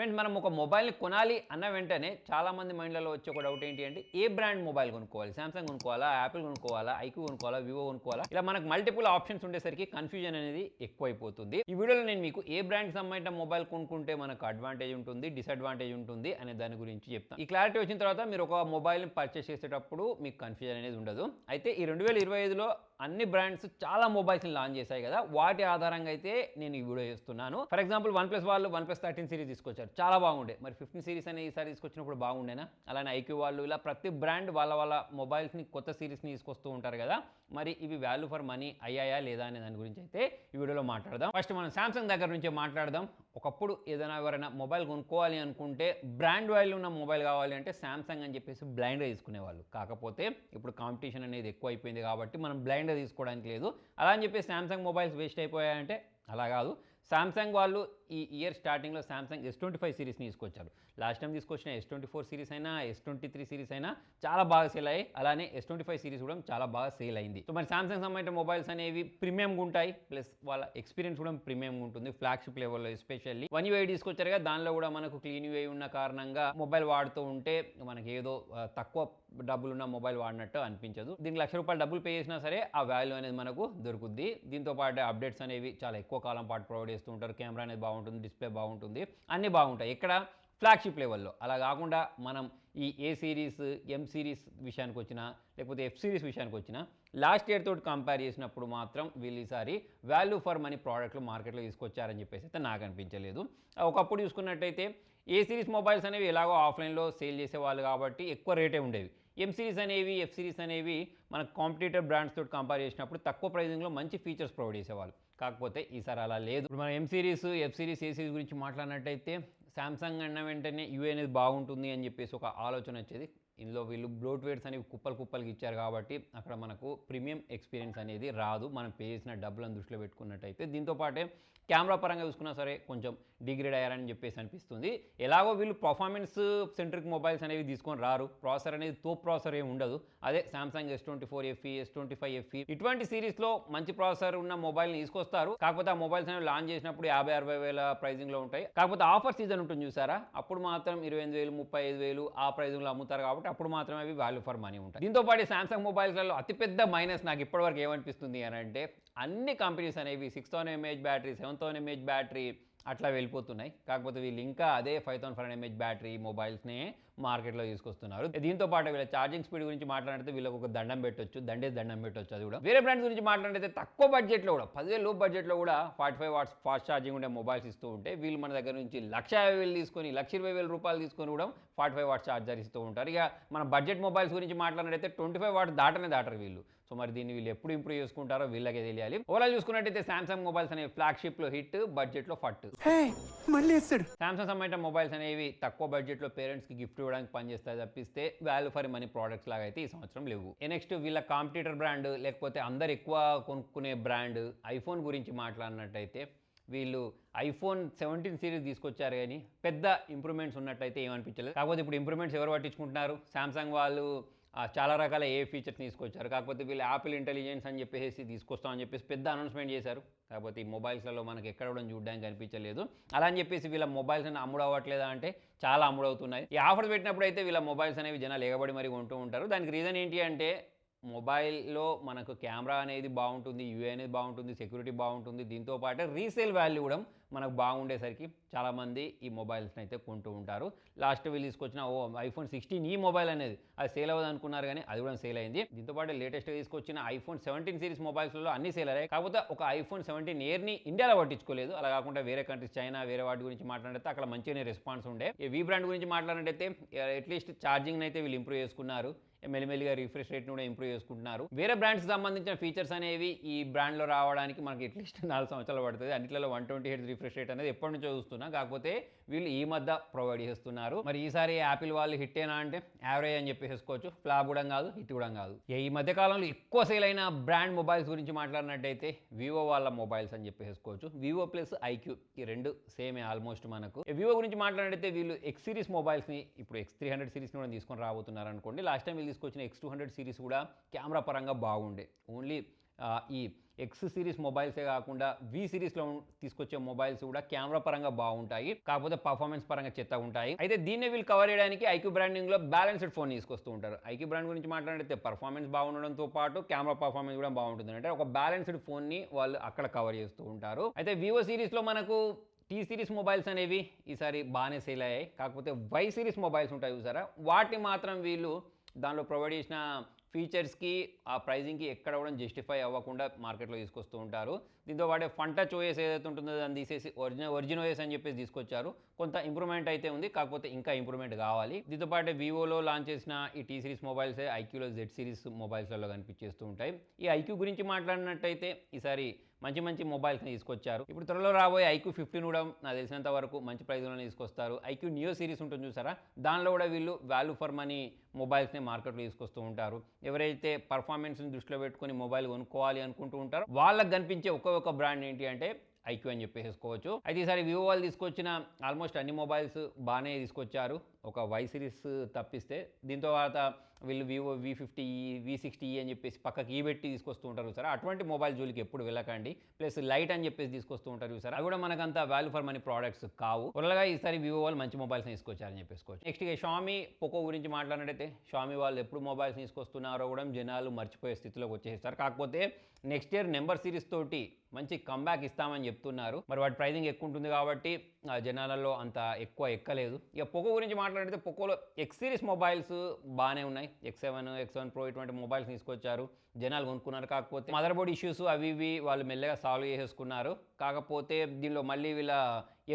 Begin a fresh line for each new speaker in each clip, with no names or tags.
Friends మనం ఒక మొబైల్ని కొనాలి అన్న వెంటనే చాలా మంది మైండ్లలో వచ్చే ఒక డౌట్ ఏంటి అంటే ఏ బ్రాండ్ మొబైల్ కొనుక్కోవాలి? సామ్సంగ్ కొనుక్కోవాలా? యాపిల్ కొనుక్కోవాలా? ఐక్యూ కొనుక్కోవాలా? వివో కొనుక్కోవాలా? ఇలా మనకు మల్టిపుల్ ఆప్షన్స్ ఉండేసరికి కన్ఫ్యూజన్ అనేది ఎక్కువైపోతుంది. ఈ వీడియోలో నేను మీకు ఏ బ్రాండ్కి సంబంధించిన మొబైల్ కొనుక్కుంటే మనకు అడ్వాంటేజ్ ఉంటుంది డిసడ్వాంటేజ్ ఉంటుంది అనే దాని గురించి చెప్తాను. ఈ క్లారిటీ వచ్చిన తర్వాత మీరు ఒక మొబైల్ని పర్చేస్ చేసేటప్పుడు మీకు కన్ఫ్యూజన్ అనేది ఉండదు. అయితే ఈ రెండు వేల ఇరవై ఐదులో అన్ని బ్రాండ్స్ చాలా మొబైల్స్ని లాంచ్ చేశాయి కదా. వాటి ఆధారంగా అయితే నేను ఈ వీడియో చేస్తున్నాను. ఫర్ ఎగ్జాంపుల్ వన్ ప్లస్ వాళ్ళు వన్ ప్లస్ థర్టీన్ సిరీస్ తీసుకొచ్చారు. చాలా బాగుండే. మరి ఫిఫ్టీన్ సిరీస్ అనే ఈసారి తీసుకొచ్చినప్పుడు బాగుండేనా? అలానే ఐక్యూ వాళ్ళు ఇలా ప్రతి బ్రాండ్ వాళ్ళ వాళ్ళ మొబైల్స్ని కొత్త సిరీస్ని తీసుకొస్తూ ఉంటారు కదా. మరి ఇవి వాల్యూ ఫర్ మనీ అయ్యాయా లేదా అనే దాని గురించి అయితే ఈ వీడియోలో మాట్లాడదాం. ఫస్ట్ మనం శాంసంగ్ దగ్గర నుంచే మాట్లాడదాం. ఒకప్పుడు ఏదైనా ఎవరైనా మొబైల్ కొనుక్కోవాలి అనుకుంటే బ్రాండ్ వాల్యూ ఉన్న మొబైల్ కావాలి అంటే శాంసంగ్ అని చెప్పేసి బ్లైండ్గా తీసుకునేవాళ్ళు. కాకపోతే ఇప్పుడు కాంపిటీషన్ అనేది ఎక్కువ అయిపోయింది కాబట్టి మనం బ్లైండ్గా తీసుకోవడానికి లేదు. అలా అని చెప్పి శాంసంగ్ మొబైల్స్ వేస్ట్ అయిపోయాయంటే అలా కాదు. శాంసంగ్ వాళ్ళు ఈ ఇయర్ స్టార్టింగ్లో శాంసంగ్ ఎస్ ట్వంటీ ఫైవ్ సిరీస్ని తీసుకొచ్చారు. లాస్ట్ టైం తీసుకొచ్చిన ఎస్ ట్వంటీ ఫోర్ సిరీస్ అయినా ఎస్ ట్వంటీ త్రీ సిరీస్ అయినా చాలా బాగా సేల్ అయ్యాయి. అలానే ఎస్ ట్వంటీ ఫైవ్ సిరీస్ కూడా చాలా బాగా సేల్ అయింది. సో మరి శాంసంగ్ సంబంధించిన మొబైల్స్ అనేవి ప్రీమియంగా ఉంటాయి. ప్లస్ వాళ్ళ ఎక్స్పీరియన్స్ కూడా ప్రీమియంగా ఉంటుంది. ఫ్లాగ్షిప్ లెవెల్లో ఎస్పెషల్లీ వన్ యూఐ తీసుకొచ్చారు కదా దానిలో కూడా మనకు క్లీన్ యూఐ ఉన్న కారణంగా మొబైల్ వాడుతూ ఉంటే మనకి ఏదో తక్కువ డబ్బులు ఉన్న మొబైల్ వాడినట్టు అనిపించదు. దీనికి లక్ష రూపాయలు డబ్బులు పే చేసినా సరే ఆ వాల్యూ అనేది మనకు దొరుకుద్ది. దీంతో పాటు అప్డేట్స్ అనేవి చాలా ఎక్కువ కాలం పాటు ప్రొవైడ్ చేస్తూ ఉంటారు. కెమెరా అనేది బాగుంటుంది డిస్ప్లే బాగుంటుంది. అన్నీ బాగుంటాయి. ఇక్కడ ఫ్లాగ్షిప్ లెవెల్లో అలా కాకుండా మనం ఈ ఏ సిరీస్ ఎం సిరీస్ విషయానికి వచ్చినా లేకపోతే ఎఫ్ సిరీస్ విషయానికి వచ్చినా లాస్ట్ ఇయర్ తోటి కంపేర్ చేసినప్పుడు మాత్రం వీళ్ళు ఈసారి వాల్యూ ఫర్ మనీ ప్రోడక్ట్లు మార్కెట్లో తీసుకొచ్చారని చెప్పేసి అయితే నాకు అనిపించలేదు. ఒకప్పుడు చూసుకున్నట్టయితే ఏ సిరీస్ మొబైల్స్ అనేవి ఎలాగో ఆఫ్లైన్లో సేల్ చేసేవాళ్ళు కాబట్టి ఎక్కువ రేటే ఉండేవి. ఎం సిరీస్ అనేవి ఎఫ్ సిరీస్ అనేవి మన కాంపిటేటర్ బ్రాండ్స్ తోటి కంపేర్ చేసినప్పుడు తక్కువ ప్రైజింగ్లో మంచి ఫీచర్స్ ప్రొవైడ్ చేసేవాళ్ళు. కాకపోతే ఈసారి అలా లేదు. ఇప్పుడు మనం M series F series A series గురించి మాట్లాడినట్టయితే శాంసంగ్ అన్న వెంటనే యూఏ అనేది బాగుంటుంది అని చెప్పేసి ఒక ఆలోచన వచ్చేది. ఇందులో వీళ్ళు బ్లోట్వేర్స్ అనేవి కుప్పలు కుప్పలకి ఇచ్చారు కాబట్టి అక్కడ మనకు ప్రీమియం ఎక్స్పీరియన్స్ అనేది రాదు. మనం పే చేసిన డబ్బులను దృష్టిలో పెట్టుకున్నట్టయితే దీంతో పాటే కెమెరా పరంగా చూసుకున్నా సరే కొంచెం డిగ్రేడ్ అయ్యారని చెప్పేసి అనిపిస్తుంది. ఎలాగో వీళ్ళు పర్ఫార్మెన్స్ సెంట్రిక్ మొబైల్స్ అనేవి తీసుకొని రారు. ప్రాసెసర్ అనేది తో ప్రాసెసర్ ఏమి ఉండదు. అదే Samsung S twenty four FE S twenty five FE ఇటువంటి సిరీస్లో మంచి ప్రాసెసర్ ఉన్న మొబైల్ని తీసుకొస్తారు. కాకపోతే ఆ మొబైల్స్ అనేవి లాంచ్ చేసినప్పుడు యాభై అరవై వేల ప్రైజింగ్లో ఉంటాయి. కాకపోతే ఆఫర్ సీజన్ ఉంటుంది చూసారా? అప్పుడు మాత్రం ఇరవై ఎనిమిది వేలు ముప్పై ఐదు వేలు ఆ ప్రైజింగ్లో అమ్ముతారు కాబట్టి అప్పుడు మాత్రమే అవి వాల్యూ ఫర్ మనీ ఉంటాయి. దీంతో పాటు సామ్సంగ్ మొబైల్స్లలో అతిపెద్ద మైనస్ నాకు ఇప్పటివరకు ఏమనిపిస్తుంది అని అంటే అన్ని కంపెనీస్ అనేవి six thousand mAh battery seven thousand mAh battery అట్లా వెళ్ళిపోతున్నాయి. కాకపోతే వీళ్ళు ఇంకా అదే five thousand five mAh battery మొబైల్స్నే మార్కెట్లో తీసుకొస్తున్నారు. దీంతో పాటు వీళ్ళ ఛార్జింగ్ స్పీడ్ గురించి మాట్లాడితే వీళ్ళకి ఒక దండం పెట్టొచ్చు దండే దండం పెట్టొచ్చు అది కూడా. వేరే బ్రాండ్స్ గురించి మాట్లాడితే తక్కువ బడ్జెట్లో కూడా పదివేలు లో బడ్జెట్లో కూడా forty five watts fast charging ఉండే మొబైల్స్ ఇస్తూ ఉంటే వీళ్ళు మన దగ్గర నుంచి లక్ష యాభై వేలు తీసుకొని లక్ష ఇరవై వేల రూపాయలు తీసుకొని కూడా ఫార్టీ ఫైవ్ వాట్స్ ఛార్జర్ ఇస్తూ ఉంటారు. ఇక మన బడ్జెట్ మొబైల్స్ గురించి మాట్లాడినట్టయితే ట్వంటీ ఫైవ్ వాట్స్ దాటనే దాటరు వీళ్ళు. సో మరి దీన్ని వీళ్ళు ఎప్పుడు ఇంప్రూవ్ చేసుకుంటారో వీళ్ళకే తెలియాలి. ఓవరాల్ చూసుకున్నట్టయితే సామ్సంగ్ మొబైల్స్ అనేవి ఫ్లాగ్షిప్లో హిట్ బడ్జెట్లో ఫట్
హే మళ్ళీ వేస్తాడు
సామ్సంగ్ సంబంధించిన మొబైల్స్ అనేవి తక్కువ బడ్జెట్లో పేరెంట్స్కి గిఫ్ట్ ఇవ్వడానికి పనిచేస్తాయి తప్పిస్తే వాల్యూ ఫర్ మనీ ప్రోడక్ట్స్ లాగా అయితే ఈ సంవత్సరం లేవు. నెక్స్ట్ వీళ్ళ కాంపిటీటర్ బ్రాండ్ లేకపోతే అందరు ఎక్కువ కొనుక్కునే బ్రాండ్ ఐఫోన్ గురించి మాట్లాడినట్టయితే వీళ్ళు ఐఫోన్ సెవెంటీన్ సిరీస్ తీసుకొచ్చారు కానీ పెద్ద ఇంప్రూవ్మెంట్స్ ఉన్నట్టయితే ఏమనిపించలేదు. కాకపోతే ఇప్పుడు ఇంప్రూవ్మెంట్స్ ఎవరు పట్టించుకుంటున్నారు? సామ్సంగ్ వాళ్ళు చాలా రకాల ఏ ఫీచర్స్ తీసుకొచ్చారు. కాకపోతే వీళ్ళు యాపిల్ ఇంటెలిజెన్స్ అని చెప్పేసి తీసుకొస్తామని చెప్పేసి పెద్ద అనౌన్స్మెంట్ చేశారు. కాకపోతే ఈ మొబైల్స్లలో మనకి ఎక్కడ కూడా చూడడానికి కనిపించలేదు. అలా అని చెప్పేసి వీళ్ళ మొబైల్స్ అని అమ్ముడు అవ్వట్లేదా అంటే చాలా అమ్ముడవుతున్నాయి ఈ ఆఫర్స్ పెట్టినప్పుడు అయితే వీళ్ళ మొబైల్స్ అనేవి జనాలు ఎగబడి మరి కొంటూ ఉంటారు. దానికి రీజన్ ఏంటి అంటే మొబైల్లో మనకు కెమెరా అనేది బాగుంటుంది యూఏ అనేది బాగుంటుంది సెక్యూరిటీ బాగుంటుంది. దీంతో పాటు రీసేల్ వాల్యూ కూడా మనకు బాగుండేసరికి చాలామంది ఈ మొబైల్స్ని అయితే కొంటూ ఉంటారు. లాస్ట్ వీళ్ళు తీసుకొచ్చిన ఓ ఐఫోన్ సిక్స్టీన్ ఈ మొబైల్ అనేది అది సేల్ అవ్వదు అనుకున్నారు కానీ అది కూడా సేల్ అయింది. దీంతోపాటు లేటెస్ట్గా తీసుకొచ్చిన ఐఫోన్ సెవెంటీన్ సిరీస్ మొబైల్స్లో అన్ని సేల్ అయ్యాయి. కాకపోతే ఒక ఐఫోన్ సెవెంటీన్ ఇయర్ని ఇండియాలో పట్టించుకోలేదు. అలా కాకుండా వేరే కంట్రీస్ చైనా వేరే వాటి గురించి మాట్లాడితే అక్కడ మంచిగానే రెస్పాన్స్ ఉండే. ఈ వీ బ్రాండ్ గురించి మాట్లాడినట్టయితే అట్లీస్ట్ ఛార్జింగ్ అయితే వీళ్ళు ఇంప్రూవ్ చేసుకున్నారు. మెల్లిమెల్లిగా రిఫ్రెష్ రేట్ని కూడా ఇంప్రూవ్ చేసుకుంటున్నారు. వేరే బ్రాండ్స్ సంబంధించిన ఫీచర్స్ అనేవి ఈ బ్రాండ్లో రావడానికి మనకి అట్లీస్ట్ నాలుగు సంవత్సరాలు పడుతుంది. అన్నిట్లో one twenty hertz refresh rate అనేది ఎప్పటి నుంచో చూస్తున్నా. కాకపోతే వీళ్ళు ఈ మధ్య ప్రొవైడ్ చేస్తున్నారు. మరి ఈసారి యాపిల్ వాళ్ళు హిట్ అయినా అంటే యావరేజ్ అని చెప్పేసుకోవచ్చు ఫ్లాప్ కూడా కాదు హిట్ కూడా కాదు. ఈ మధ్య కాలంలో ఎక్కువ సేల్ అయిన బ్రాండ్ మొబైల్స్ గురించి మాట్లాడినట్టయితే వివో వాళ్ళ మొబైల్స్ అని చెప్పేసుకోవచ్చు వివో ప్లస్ ఐక్యూ ఈ రెండు సేమే ఆల్మోస్ట్ మనకు. వివో గురించి మాట్లాడితే వీళ్ళు ఎక్స్ సిరీస్ మొబైల్స్ని ఇప్పుడు ఎక్స్ త్రీ హండ్రెడ్ సిరీస్ని కూడా తీసుకొని రాబోతున్నారు అనుకోండి. లాస్ట్ టైం వీళ్ళు తీసుకొచ్చిన ఎక్స్ టూ హండ్రెడ్ సిరీస్ కూడా కెమెరా పరంగా బాగుండే. ఓన్లీ ఈ ఎక్స్ సిరీస్ మొబైల్సే కాకుండా వి సిరీస్లో తీసుకొచ్చే మొబైల్స్ కూడా కెమెరా పరంగా బాగుంటాయి కాకపోతే పర్ఫార్మెన్స్ పరంగా చెత్త ఉంటాయి. అయితే దీన్ని వీళ్ళు కవర్ చేయడానికి ఐక్యూ బ్రాండింగ్లో బ్యాలెన్స్డ్ ఫోన్ తీసుకొస్తూ ఉంటారు. ఐక్యూ బ్రాండ్ గురించి మాట్లాడితే పర్ఫార్మెన్స్ బాగుండడంతో పాటు కెమెరా పర్ఫార్మెన్స్ కూడా బాగుంటుంది. అంటే ఒక బ్యాలెన్స్డ్ ఫోన్ని వాళ్ళు అక్కడ కవర్ చేస్తూ ఉంటారు. అయితే వివో సిరీస్లో మనకు టీ సిరీస్ మొబైల్స్ అనేవి ఈసారి బాగానే సేల్ అయ్యాయి. కాకపోతే వై సిరీస్ మొబైల్స్ ఉంటాయి చూసారా? వాటిని మాత్రం వీళ్ళు దానిలో ప్రొవైడ్ చేసిన ఫీచర్స్కి ఆ ప్రైజింగ్కి ఎక్కడ కూడా జస్టిఫై అవ్వకుండా మార్కెట్లో తీసుకొస్తూ ఉంటారు. దీంతో వాడే ఫన్ టచ్ ఓఎస్ ఏదైతే ఉంటుందో దాన్ని తీసేసి ఒరిజినల్ ఒరిజినల్ ఓఎస్ అని చెప్పేసి తీసుకొచ్చారు. కొంత ఇంప్రూవ్మెంట్ అయితే ఉంది కాకపోతే ఇంకా ఇంప్రూవ్మెంట్ కావాలి. దీంతో పాటు వివోలో లాంచ్ చేసిన ఈ టీ సిరీస్ మొబైల్స్ ఐక్యూలో జెడ్ సిరీస్ మొబైల్స్లలో కనిపించేస్తూ ఉంటాయి. ఈ ఐక్యూ గురించి మాట్లాడినట్టయితే ఈసారి మంచి మంచి మొబైల్స్ని తీసుకొచ్చారు. ఇప్పుడు త్వరలో రాబోయే ఐక్యూ ఫిఫ్టీన్ కూడా నాకు తెలిసినంత వరకు మంచి ప్రైజ్లోనే తీసుకొస్తారు. ఐక్యూ నియో సిరీస్ ఉంటుంది చూసారా? దానిలో కూడా వీళ్ళు వాల్యూ ఫర్ మనీ మొబైల్స్ని మార్కెట్లో తీసుకొస్తూ ఉంటారు. ఎవరైతే పర్ఫార్మెన్స్ని దృష్టిలో పెట్టుకొని మొబైల్ కొనుక్కోవాలి అనుకుంటూ ఉంటారో వాళ్ళకి కనిపించే ఒకే ఒక బ్రాండ్ ఏంటి అంటే ఐక్యూ అని చెప్పేసుకోవచ్చు అయితే ఈసారి వివో వాళ్ళు తీసుకొచ్చిన ఆల్మోస్ట్ అన్ని మొబైల్స్ బాగానే తీసుకొచ్చారు. ఒక వై సిరీస్ తప్పిస్తే దీంతో తర్వాత వీళ్ళు Vivo V fifty V sixty అని చెప్పేసి పక్కకి ఈ పెట్టి తీసుకొస్తూ ఉంటారు సార్. అటువంటి మొబైల్ జోలికి ఎప్పుడు వెళ్ళకండి. ప్లస్ లైట్ అని చెప్పేసి తీసుకొస్తూ ఉంటారు సార్. అవి కూడా మనకంత వాల్యూ ఫర్ మనీ ప్రోడక్ట్స్ కావు. త్వరగా ఈసారి వివో వాళ్ళు మంచి మొబైల్స్ తీసుకొచ్చారని చెప్పేసుకోవచ్చు. నెక్స్ట్ ఇక షామీ పోకో గురించి మాట్లాడినట్టయితే షామీ వాళ్ళు ఎప్పుడు మొబైల్స్ తీసుకొస్తున్నారో కూడా జనాలు మర్చిపోయే స్థితిలోకి వచ్చేస్తారు కాకపోతే నెక్స్ట్ ఇయర్ నెంబర్ సిరీస్ తోటి మంచి కంబ్యాక్ ఇస్తామని చెప్తున్నారు. మరి వాటి ప్రైజింగ్ ఎక్కువ ఉంటుంది కాబట్టి ఆ జనాలలో అంత ఎక్కువ ఎక్కలేదు. ఇక పోకో గురించి మాట్లాడితే పొక్కోలో ఎక్స్ సిరీస్ మొబైల్స్ బాగానే ఉన్నాయి. X seven X seven pro ఇటువంటి మొబైల్స్ తీసుకొచ్చారు. జనాలు కొనుక్కున్నారు. కాకపోతే మదర్ బోర్డ్ ఇష్యూస్ అవి ఇవి వాళ్ళు మెల్లగా సాల్వ్ చేసేసుకున్నారు. కాకపోతే దీనిలో మళ్ళీ వీళ్ళ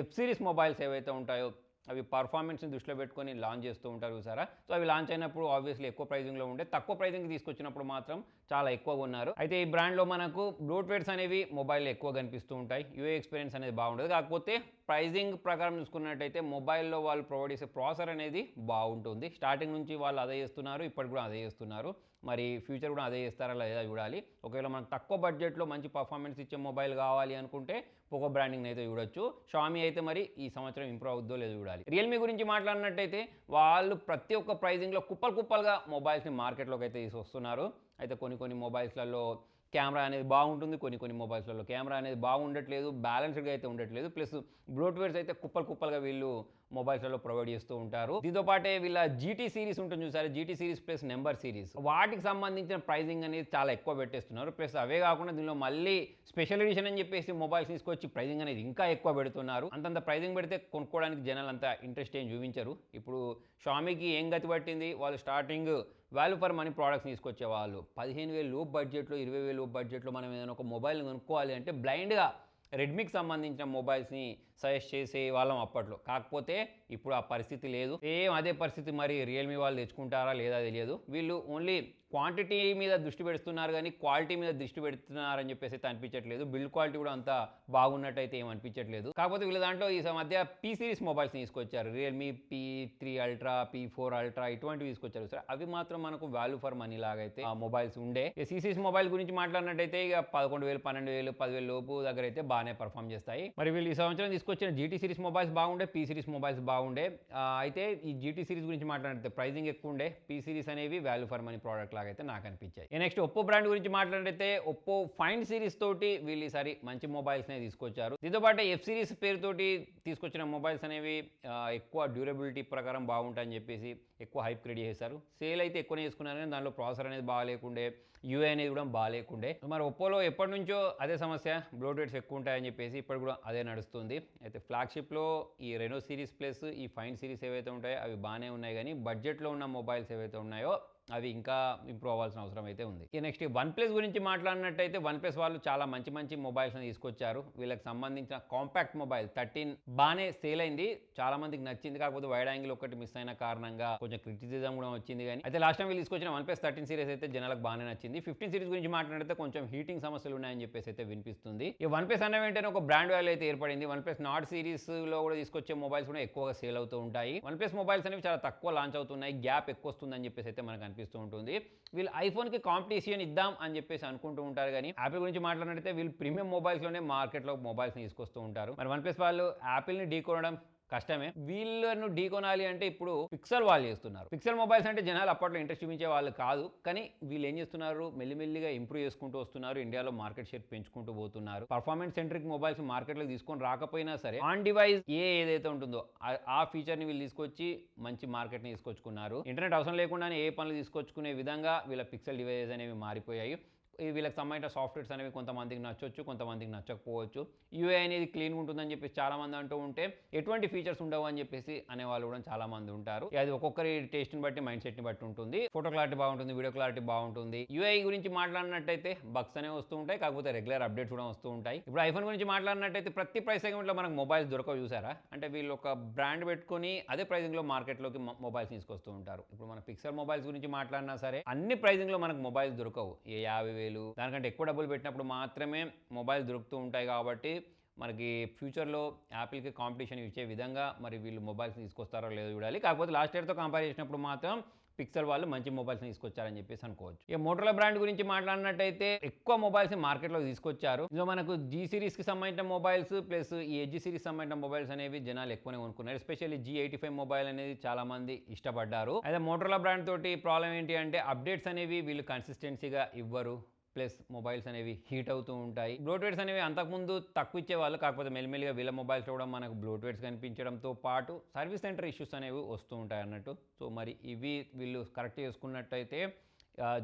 ఎఫ్ సిరీస్ మొబైల్స్ ఏవైతే ఉంటాయో అవి పర్ఫార్మెన్స్ని దృష్టిలో పెట్టుకొని లాంచ్ చేస్తూ ఉంటారు చూసారా? సో అవి లాంచ్ అయినప్పుడు ఆబ్వియస్లీ ఎక్కువ ప్రైజింగ్లో ఉండే తక్కువ ప్రైజింగ్ తీసుకొచ్చినప్పుడు మాత్రం చాలా ఎక్కువగా ఉన్నారు. అయితే ఈ బ్రాండ్లో మనకు బ్లూట్వేర్స్ అనేవి మొబైల్ ఎక్కువ కనిపిస్తూ ఉంటాయి. యూఏ ఎక్స్పీరియన్స్ అనేది బాగుంటుంది కాకపోతే ప్రైజింగ్ ప్రకారం చూసుకున్నట్టయితే మొబైల్లో వాళ్ళు ప్రొవైడ్ చేసే ప్రాసెసర్ అనేది బాగుంటుంది. స్టార్టింగ్ నుంచి వాళ్ళు అదే చేస్తున్నారు ఇప్పటికి కూడా అదే చేస్తున్నారు. మరి ఫ్యూచర్ కూడా అదే ఇస్తారా లేదా చూడాలి. ఒకవేళ మనకు తక్కువ బడ్జెట్లో మంచి పర్ఫార్మెన్స్ ఇచ్చే మొబైల్ కావాలి అనుకుంటే పోకో బ్రాండింగ్ అయితే చూడొచ్చు. షామీ అయితే మరి ఈ సంవత్సరం ఇంప్రూవ్ అవుద్దో లేదో చూడాలి. రియల్మీ గురించి మాట్లాడినట్టయితే వాళ్ళు ప్రతి ఒక్క ప్రైజింగ్లో కుప్పలు కుప్పలుగా మొబైల్స్ని మార్కెట్లోకి అయితే తీసుకొస్తున్నారు. అయితే కొన్ని కొన్ని మొబైల్స్లలో కెమెరా అనేది బాగుంటుంది కొన్ని కొన్ని మొబైల్స్లలో కెమెరా అనేది బాగుండట్లేదు బ్యాలెన్స్డ్గా అయితే ఉండట్లేదు. ప్లస్ బ్లోట్వేర్స్ అయితే కుప్పలు కుప్పలుగా వీళ్ళు మొబైల్స్లలో ప్రొవైడ్ చేస్తూ ఉంటారు. దీంతో పాటే వీళ్ళ జీటీ సిరీస్ ఉంటుంది చూసారు? GT series plus number series వాటికి సంబంధించిన ప్రైజింగ్ అనేది చాలా ఎక్కువ పెట్టేస్తున్నారు. ప్లస్ అవే కాకుండా దీనిలో మళ్ళీ స్పెషల్ ఎడిషన్ అని చెప్పేసి మొబైల్స్ తీసుకొచ్చి ప్రైజింగ్ అనేది ఇంకా ఎక్కువ పెడుతున్నారు. అంతంత ప్రైజింగ్ పెడితే కొనుక్కోవడానికి జనాలు అంత ఇంట్రెస్ట్ ఏం చూపించరు. ఇప్పుడు షామీకి ఏం గతి పట్టింది? వాళ్ళు starting value for money products తీసుకొచ్చే వాళ్ళు పదిహేను వేలు లో బడ్జెట్లో ఇరవై వేలు బడ్జెట్లో మనం ఏదైనా ఒక మొబైల్ కొనుక్కోవాలి అంటే బ్లైండ్గా రెడ్మీకి సంబంధించిన మొబైల్స్ని సజెస్ట్ చేసే వాళ్ళం అప్పట్లో. కాకపోతే ఇప్పుడు ఆ పరిస్థితి లేదు. సేమ్ అదే పరిస్థితి మరి రియల్మీ వాళ్ళు తెచ్చుకుంటారా లేదా తెలియదు. వీళ్ళు ఓన్లీ క్వాంటిటీ మీద దృష్టి పెడుతున్నారు కానీ క్వాలిటీ మీద దృష్టి పెడుతున్నారని చెప్పేసి అయితే అనిపించట్లేదు. బిల్డ్ క్వాలిటీ కూడా అంత బాగున్నట్టయితే ఏం అనిపించట్లేదు. కాకపోతే వీళ్ళ దాంట్లో ఈ మధ్య పీ సిరీస్ మొబైల్స్ తీసుకొచ్చారు. Realme P three ultra P four ultra ఇటువంటివి తీసుకొచ్చారు. సార్ అవి మాత్రం మనకు వాల్యూ ఫర్ మనీ లాగైతే ఆ మొబైల్స్ ఉండే. ఈ మొబైల్ గురించి మాట్లాడినట్టయితే ఇక పదకొండు వేలు పన్నెండు వేలు పదివేలు లోపు దగ్గర అయితే బాగానే పర్ఫామ్ చేస్తాయి. మరి వీళ్ళు ఈ సంవత్సరం తీసుకొచ్చిన జీటీ సిరీస్ మొబైల్స్ బాగుండే పీ సిరీస్ మొబైల్స్ బాగుండే. అయితే ఈ జీటీ సిరీస్ గురించి మాట్లాడితే ప్రైజింగ్ ఎక్కువ ఉండే. పీ సిరీస్ అనేవి వాల్యూ ఫర్ మనీ ప్రోడక్ట్ లాగా అయితే నాకు అనిపించాయి. నెక్స్ట్ ఒప్పో బ్రాండ్ గురించి మాట్లాడితే ఒప్పో ఫైండ్ సిరీస్ తోటి వీళ్ళు ఈసారి మంచి మొబైల్స్నే తీసుకొచ్చారు. దీంతో పాటు ఎఫ్ సిరీస్ పేరుతోటి తీసుకొచ్చిన మొబైల్స్ అనేవి ఎక్కువ డ్యూరబిలిటీ ప్రకారం బాగుంటాయని చెప్పేసి ఎక్కువ హైప్ క్రియేట్ చేశారు. సేల్ అయితే ఎక్కువనే చేసుకున్నారు కానీ దానిలో ప్రాసెసర్ అనేది బాగాలేకుండే యూఏ అనేది కూడా బాగాలేకుండే. మరి ఒప్పోలో ఎప్పటి నుంచో అదే సమస్య బ్లోట్వేట్స్ ఎక్కువ ఉంటాయని చెప్పేసి ఇప్పుడు కూడా అదే నడుస్తుంది. అయితే ఫ్లాగ్షిప్లో ఈ రెనో సిరీస్ ప్లస్ ఈ ఫైన్ సిరీస్ ఏవైతే ఉంటాయో అవి బాగానే ఉన్నాయి కానీ బడ్జెట్లో ఉన్న మొబైల్స్ ఏవైతే ఉన్నాయో అవి ఇంకా ఇంప్రూవ్ అవ్వాల్సిన అవసరం అయితే ఉంది. ఇక నెక్స్ట్ వన్ ప్లస్ గురించి మాట్లాడినట్టయితే వన్ ప్లస్ వాళ్ళు చాలా మంచి మంచి మొబైల్స్ని తీసుకొచ్చారు. వీళ్ళకి సంబంధించిన కాంపాక్ట్ మొబైల్ థర్టీన్ బాగానే సేల్ అయింది. చాలా మందికి నచ్చింది కాకపోతే వైడ్ యాంగిల్ ఒకటి మిస్ అయిన కారణంగా కొంచెం క్రిటిసిజం కూడా వచ్చింది కానీ అయితే లాస్ట్ టైం వీళ్ళు తీసుకొచ్చిన వన్ ప్లస్ థర్టీన్ సిరీస్ అయితే జనాలకు బాగానే నచ్చింది. ఫిఫ్టీన్ సిరీస్ గురించి మాట్లాడితే కొంచెం హీటింగ్ సమస్యలు ఉన్నాయని చెప్పేసి అయితే వినిపిస్తుంది. ఈ వన్ ప్లస్ అన్న వెంటనే ఒక బ్రాండ్ వాల్యూ అయితే ఏర్పడింది. వన్ ప్లస్ నాట్ సిరీస్లో కూడా తీసుకొచ్చే మొబైల్స్ కూడా ఎక్కువగా సేల్ అవుతూ ఉంటాయి. వన్ ప్లస్ మొబైల్స్ అనేవి చాలా తక్కువ లాంచ్ అవుతున్నాయి. గ్యాప్ ఎక్కువ వస్తుందని చెప్పేసి అయితే మనకు అనిపిస్తూ ఉంటుంది. వీళ్ళు ఐఫోన్కి కాంపిటీషన్ ఇద్దాం అని చెప్పేసి అనుకుంటూ ఉంటారు కానీ యాపిల్ గురించి మాట్లాడితే వీళ్ళు ప్రీమియం మొబైల్స్లోనే మార్కెట్లో మొబైల్స్ని తీసుకొస్తూ ఉంటారు. మరి వన్ ప్లస్ వాళ్ళు యాపిల్ని ఢీ కొనడం కష్టమే. వీళ్ళను ఢీ కొనాలి అంటే ఇప్పుడు పిక్సెల్ వాళ్ళు చేస్తున్నారు. పిక్సెల్ మొబైల్స్ అంటే జనాలు అప్పట్లో ఇంట్రెస్ట్ చూపించే వాళ్ళు కాదు. కానీ వీళ్ళు ఏం చేస్తున్నారు? మెల్లిమెల్లిగా ఇంప్రూవ్ చేసుకుంటూ వస్తున్నారు. ఇండియాలో మార్కెట్ షేర్ పెంచుకుంటూ పోతున్నారు. పర్ఫార్మెన్స్ సెంట్రిక్ మొబైల్స్ మార్కెట్లో తీసుకొని రాకపోయినా సరే ఆన్ డివైస్ ఏ ఏదైతే ఉంటుందో ఆ- ఫీచర్ని వీళ్ళు తీసుకొచ్చి మంచి మార్కెట్ని తీసుకొచ్చుకున్నారు. ఇంటర్నెట్ అవసరం లేకుండానే ఏ పనులు తీసుకొచ్చుకునే విధంగా వీళ్ళ పిక్సెల్ డివైజెస్ అనేవి మారిపోయాయి. వీళ్ళకి సంబంధించిన సాఫ్ట్వేర్స్ అనేవి కొంతమందికి నచ్చొచ్చు కొంతమందికి నచ్చకపోవచ్చు. యూఏ అనేది క్లీన్గా ఉంటుందని చెప్పేసి చాలామంది అంటూ ఉంటే ఎటువంటి ఫీచర్స్ ఉండవు అని చెప్పేసి అనేవాళ్ళు కూడా చాలామంది ఉంటారు. అది ఒక్కొక్కరి టేస్ట్ని బట్టి మైండ్ సెట్ని బట్టి ఉంటుంది. ఫోటో క్లారిటీ బాగుంటుంది వీడియో క్లారిటీ బాగుంటుంది. యూఐ గురించి మాట్లాడినట్టయితే బగ్స్ అనేవి వస్తూ ఉంటాయి కాకపోతే రెగ్యులర్ అప్డేట్స్ కూడా వస్తూ ఉంటాయి. ఇప్పుడు ఐఫోన్ గురించి మాట్లాడినట్టయితే ప్రతి ప్రైస్ సెగ్మెంట్లో మనకు మొబైల్స్ దొరకవు చూసారా? అంటే వీళ్ళు ఒక బ్రాండ్ పెట్టుకొని అదే ప్రైజింగ్లో మార్కెట్లోకి మొబైల్స్ తీసుకొస్తూ ఉంటారు. ఇప్పుడు మన పిక్సెల్ మొబైల్స్ గురించి మాట్లాడినా సరే అన్ని ప్రైజింగ్లో మనకు మొబైల్స్ దొరకవు. ఏ యాభై వేలు దానికంటే ఎక్కువ డబ్బులు పెట్టినప్పుడు మాత్రమే మొబైల్ దొరుకుతూ ఉంటాయి కాబట్టి మనకి ఫ్యూచర్లో యాపిల్కి కాంపిటీషన్ ఇచ్చే విధంగా మరి వీళ్ళు మొబైల్స్ తీసుకొస్తారో లేదో చూడాలి. కాకపోతే లాస్ట్ ఇయర్తో కంపేర్ చేసినప్పుడు మాత్రం పిక్సెల్ వాళ్ళు మంచి మొబైల్స్ తీసుకొచ్చారని చెప్పేసి అనుకోవచ్చు. ఇక మోటోలా బ్రాండ్ గురించి మాట్లాడినట్టయితే ఎక్కువ మొబైల్స్ మార్కెట్లో తీసుకొచ్చారు. ఇందులో మనకు జీ సిరీస్కి సంబంధించిన మొబైల్స్ ప్లస్ ఈ ఎడ్జీ సిరీస్ సంబంధించిన మొబైల్స్ అనేవి జనాలు ఎక్కువనే కొనుక్కున్నారు. Especially G eighty five mobile అనేది చాలా మంది ఇష్టపడ్డారు. అయితే మోటోలా బ్రాండ్ తోటి ప్రాబ్లం ఏంటి అంటే అప్డేట్స్ అనేవి వీళ్ళు కన్సిస్టెన్సీగా ఇవ్వరు. ప్లస్ మొబైల్స్ అనేవి హీట్ అవుతూ ఉంటాయి. బ్లోట్వేట్స్ అనేవి అంతకుముందు తక్కువ ఇచ్చేవాళ్ళు కాకపోతే మెల్లిమెల్లిగా వీళ్ళ మొబైల్స్ కూడా మనకు బ్లోట్వేట్స్ కనిపించడంతో పాటు సర్వీస్ సెంటర్ ఇష్యూస్ అనేవి వస్తూ ఉంటాయి అన్నట్టు. సో మరి ఇవి వీళ్ళు కరెక్ట్ చేసుకున్నట్టయితే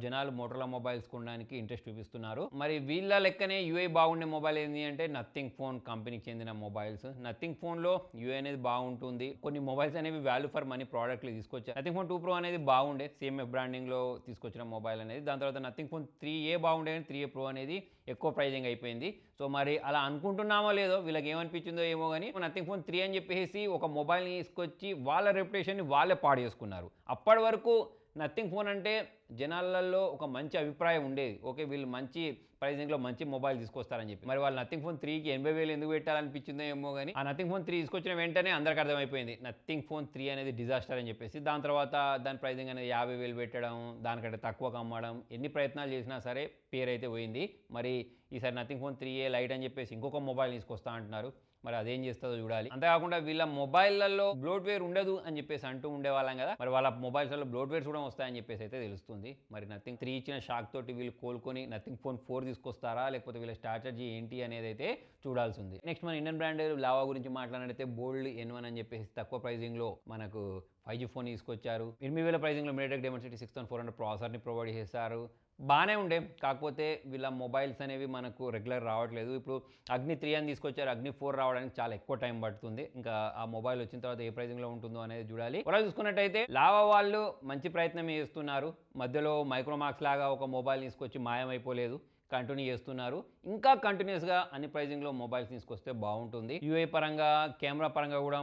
జనాలు మోటోలా మొబైల్స్ కొనడానికి ఇంట్రెస్ట్ చూపిస్తున్నారు. మరి వీళ్ళ లెక్కనే యూఐ బాగుండే మొబైల్ ఏంటి అంటే నథింగ్ ఫోన్ కంపెనీకి చెందిన మొబైల్స్ నథింగ్ ఫోన్లో యూఐ అనేది బాగుంటుంది. కొన్ని మొబైల్స్ అనేవి వాల్యూ ఫర్ మనీ ప్రోడక్ట్లు తీసుకొచ్చారు. నథింగ్ ఫోన్ టూ ప్రో అనేది బాగుండే. సిఎంఎఫ్ బ్రాండింగ్లో తీసుకొచ్చిన మొబైల్ అనేది. దాని తర్వాత నథింగ్ ఫోన్ త్రీ ఏ బాగుండే కానీ త్రీ ఏ ప్రో అనేది ఎక్కువ ప్రైజింగ్ అయిపోయింది. సో మరి అలా అనుకుంటున్నామో లేదో వీళ్ళకి ఏమనిపించిందో ఏమో కానీ నథింగ్ ఫోన్ త్రీ అని చెప్పేసి ఒక మొబైల్ని తీసుకొచ్చి వాళ్ళ రెప్యుటేషన్ని వాళ్ళే పాడు చేసుకున్నారు. అప్పటి వరకు నథింగ్ ఫోన్ అంటే జనాలలో ఒక మంచి అభిప్రాయం ఉండేది. ఓకే వీళ్ళు మంచి ప్రైజింగ్లో మంచి మొబైల్ తీసుకొస్తారని చెప్పి. మరి వాళ్ళు నథింగ్ ఫోన్ త్రీకి ఎనభై వేలు ఎందుకు పెట్టాలనిపించిందో ఏమో కానీ ఆ నథింగ్ ఫోన్ త్రీ తీసుకొచ్చిన వెంటనే అందరికి అర్థమైపోయింది. నథింగ్ ఫోన్ త్రీ అనేది డిజాస్టర్ అని చెప్పేసి దాని తర్వాత దాని ప్రైజింగ్ అనేది యాభై వేలు పెట్టడం దానికంటే తక్కువకు అమ్మడం ఎన్ని ప్రయత్నాలు చేసినా సరే పేరు అయితే పోయింది. మరి ఈసారి Nothing Phone three A lite అని చెప్పేసి ఇంకొక మొబైల్ తీసుకొస్తా అంటున్నారు. మరి అదేం చేస్తుందో చూడాలి. అంతేకాకుండా వీళ్ళ మొబైల్లలో బ్లోట్వేర్ ఉండదు అని చెప్పేసి అంటూ ఉండేవాళ్ళం కదా. మరి వాళ్ళ మొబైల్స్లో బ్లోట్వేర్స్ కూడా వస్తాయని చెప్పేసి అయితే తెలుస్తుంది. మరి నథింగ్ త్రీ ఇచ్చిన షాక్ తోటి వీళ్ళు కోలుకొని నథింగ్ ఫోన్ ఫోర్ తీసుకొస్తారా? లేకపోతే వీళ్ళ స్ట్రాటజీ ఏంటి అనేది అయితే చూడాల్సి ఉంది నెక్స్ట్ మన ఇండియన్ బ్రాండ్ లావా గురించి మాట్లాడితే బోల్డ్ ఎన్ వన్ అని చెప్పేసి తక్కువ ప్రైజింగ్లో మనకు ఫైవ్ జీ ఫోన్ తీసుకొచ్చారు. ఎనిమిది వేల ప్రైజింగ్లో MediaTek Dimensity six thousand four hundred ప్రాసెసర్ని provide చేశారు. బాగానే ఉండే. కాకపోతే వీళ్ళ మొబైల్స్ అనేవి మనకు రెగ్యులర్ రావట్లేదు. ఇప్పుడు అగ్ని త్రీ అని తీసుకొచ్చారు. అగ్ని ఫోర్ రావడానికి చాలా ఎక్కువ టైం పడుతుంది. ఇంకా ఆ మొబైల్ వచ్చిన తర్వాత ఏ ప్రైజింగ్లో ఉంటుందో అనేది చూడాలి. ఒకవేళ చూసుకున్నట్టయితే లావా వాళ్ళు మంచి ప్రయత్నం చేస్తున్నారు. మధ్యలో మైక్రోమాక్స్ లాగా ఒక మొబైల్ తీసుకొచ్చి మాయమైపోలేదు. కంటిన్యూ చేస్తున్నారు. ఇంకా కంటిన్యూస్గా అన్ని ప్రైజింగ్లో మొబైల్స్ తీసుకొస్తే బాగుంటుంది. యూఏ పరంగా కెమెరా పరంగా కూడా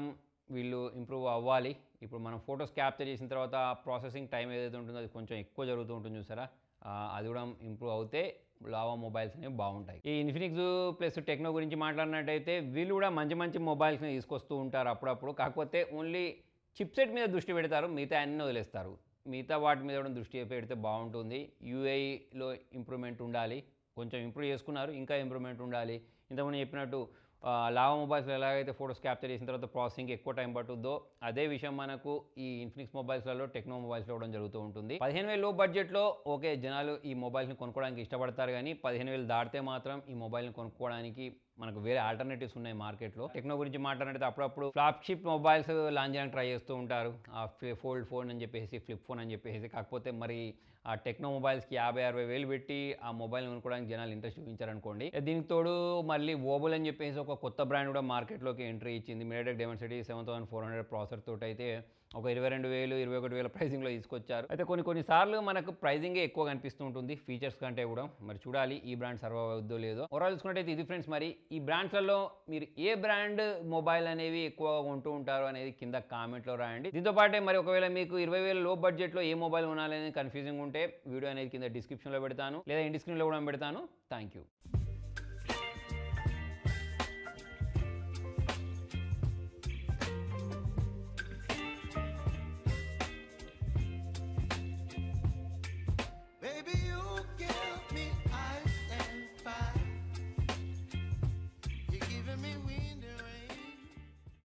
వీళ్ళు ఇంప్రూవ్ అవ్వాలి. ఇప్పుడు మనం ఫొటోస్ క్యాప్చర్ చేసిన తర్వాత ప్రాసెసింగ్ టైం ఏదైతే ఉంటుందో అది కొంచెం ఎక్కువ జరుగుతూ ఉంటుంది చూసారా? అది కూడా ఇంప్రూవ్ అవుతే లావా మొబైల్స్ అనేవి బాగుంటాయి. ఈ ఇన్ఫినిక్స్ ప్లస్ టెక్నో గురించి మాట్లాడినట్టయితే వీళ్ళు కూడా మంచి మంచి మొబైల్స్ని తీసుకొస్తూ ఉంటారు అప్పుడప్పుడు. కాకపోతే ఓన్లీ చిప్సెట్ మీద దృష్టి పెడతారు మిగతా అన్ని వదిలేస్తారు. మిగతా వాటి మీద కూడా దృష్టి పెడితే బాగుంటుంది. యూఐలో ఇంప్రూవ్మెంట్ ఉండాలి. కొంచెం ఇంప్రూవ్ చేసుకున్నారు ఇంకా ఇంప్రూవ్మెంట్ ఉండాలి. ఇంతకుముందు చెప్పినట్టు లావా మొబైల్స్లో ఎలాగైతే ఫొటోస్ క్యాప్చర్ చేసిన తర్వాత ప్రాసెసింగ్ ఎక్కువ టైం పట్టుద్దో అదే విషయం మనకు ఈ ఇన్ఫినిక్స్ మొబైల్స్లలో టెక్నో మొబైల్స్లో ఇవ్వడం జరుగుతూ ఉంటుంది. పదిహేను వేలు లో బడ్జెట్లో ఓకే జనాలు ఈ మొబైల్స్ని కొనుక్కోవడానికి ఇష్టపడతారు కానీ పదిహేను వేలు దాటితే మాత్రం ఈ మొబైల్ని కొనుక్కోవడానికి మనకు వేరే ఆల్టర్నేటివ్స్ ఉన్నాయి మార్కెట్లో. టెక్నో గురించి మాట్లాడితే అప్పుడప్పుడు ఫ్లాప్షిప్ మొబైల్స్ లాంచ్ చేయడానికి ట్రై చేస్తూ ఉంటారు. ఆ ఫోల్డ్ ఫోన్ అని చెప్పేసి ఫ్లిప్ ఫోన్ అని చెప్పేసి. కాకపోతే మరి ఆ టెక్నో మొబైల్స్కి యాభై అరవై వేలు పెట్టి ఆ మొబైల్ కొనుక్కోవడానికి జనాలు ఇంట్రెస్ట్ చూపించారనుకోండి. దీనికి తోడు మళ్ళీ ఓబుల్ అని చెప్పేసి ఒక కొత్త బ్రాండ్ కూడా మార్కెట్లోకి ఎంట్రీ ఇచ్చింది. MediaTek Dimensity seven thousand four hundred processor తోటి అయితే ఒక ఇరవై రెండు వేలు ఇరవై ఒకటి వేల ప్రైజింగ్లో తీసుకొచ్చారు. అయితే కొన్ని కొన్ని సార్లు మనకు ప్రైజింగే ఎక్కువ కనిపిస్తూ ఉంటుంది. ఫీచర్స్ కంటే కూడా. మరి చూడాలి ఈ బ్రాండ్ సర్వైవ్ అవుద్దో లేదో. ఓవరాల్ చూసుకుంటే ఇది ఫ్రెండ్స్ మరి ఈ బ్రాండ్స్లలో మీరు ఏ బ్రాండ్ మొబైల్ అనేవి ఎక్కువగా కొంటూ ఉంటారు అనేది కింద కామెంట్లో రాయండి. దీంతో పాటే మరి ఒకవేళ మీకు ఇరవై వేల లో బడ్జెట్లో ఏ మొబైల్ కొనాలనేది కన్ఫ్యూజింగ్ ఉంటే వీడియో అనేది కింద డిస్క్రిప్షన్లో పెడతాను. లేదా ఇంటి స్క్రీన్లో కూడా పెడతాను. Thank you